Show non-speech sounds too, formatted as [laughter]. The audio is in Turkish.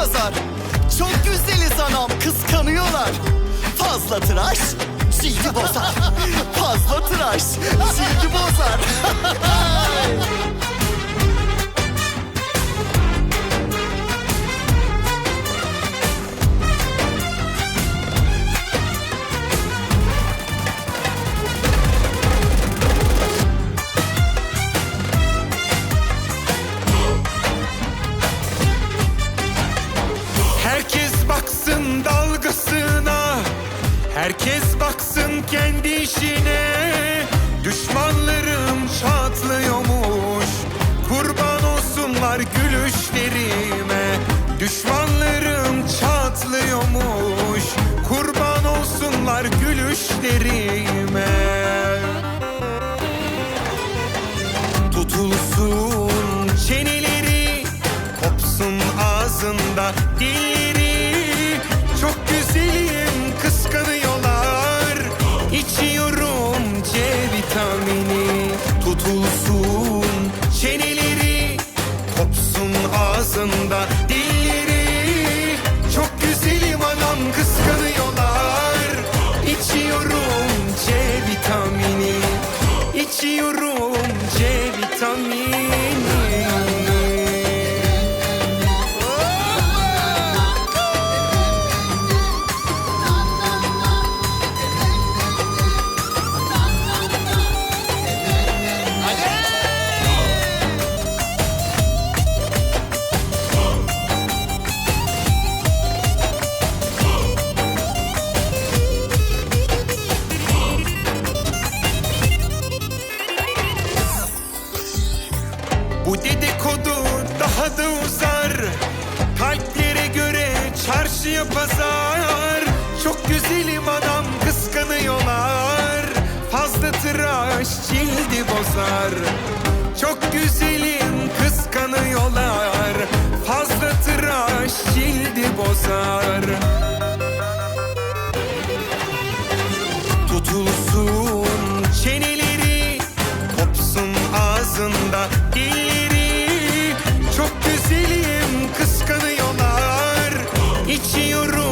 pazar. Çok güzeliz anam kıskanıyorlar. Fazla tıraş cildi bozar. [laughs] Fazla tıraş cildi bozar Herkes baksın kendi işine. Düşmanlarım çatlıyormuş. Kurban olsunlar gülüşlerime. Düşmanlarım çatlıyormuş. Kurban olsunlar gülüşlerime. Tutulsun çeneleri Kopsun ağzında ağzında da uzar Kalplere göre çarşıya pazar. Çok güzelim adam kıskanıyorlar. Fazla tıraş cildi bozar. Çok güzelim kıskanıyorlar. Fazla tıraş cildi bozar İçiyorum